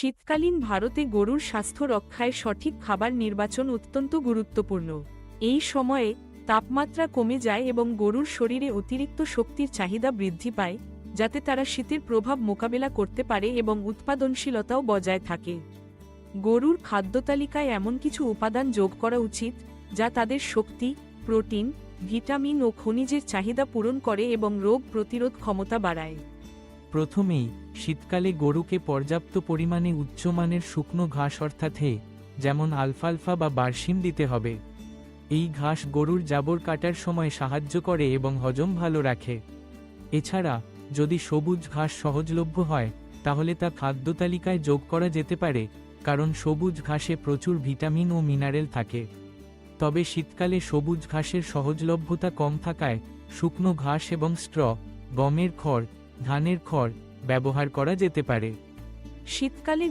শীতকালীন ভারতে গরুর স্বাস্থ্য রক্ষায় সঠিক খাবার নির্বাচন অত্যন্ত গুরুত্বপূর্ণ। এই সময়ে তাপমাত্রা কমে যায় এবং গরুর শরীরে অতিরিক্ত শক্তির চাহিদা বৃদ্ধি পায়, যাতে তারা শীতের প্রভাব মোকাবেলা করতে পারে এবং উৎপাদনশীলতাও বজায় থাকে। গরুর খাদ্যতালিকায় এমন কিছু উপাদান যোগ করা উচিত, যা তাদের শক্তি, প্রোটিন, ভিটামিন ও খনিজের চাহিদা পূরণ করে এবং রোগ প্রতিরোধ ক্ষমতা বাড়ায়। প্রথমেই, শীতকালে গরুকে পর্যাপ্ত পরিমাণে উচ্চমানের শুকনো ঘাস অর্থাৎ হে, যেমন আলফালফা বা বার্সিম দিতে হবে। এই ঘাস গরুর জাবর কাটার সময় সাহায্য করে এবং হজম ভালো রাখে। এছাড়া, যদি সবুজ ঘাস সহজলভ্য হয়, তাহলে তা খাদ্য তালিকায় যোগ করা যেতে পারে, কারণ সবুজ ঘাসে প্রচুর ভিটামিন ও মিনারেল থাকে। তবে শীতকালে সবুজ ঘাসের সহজলভ্যতা কম থাকায়, শুকনো ঘাস এবং স্ট্র, গমের খড় ধানের খড় ব্যবহার করা যেতে পারে। শীতকালে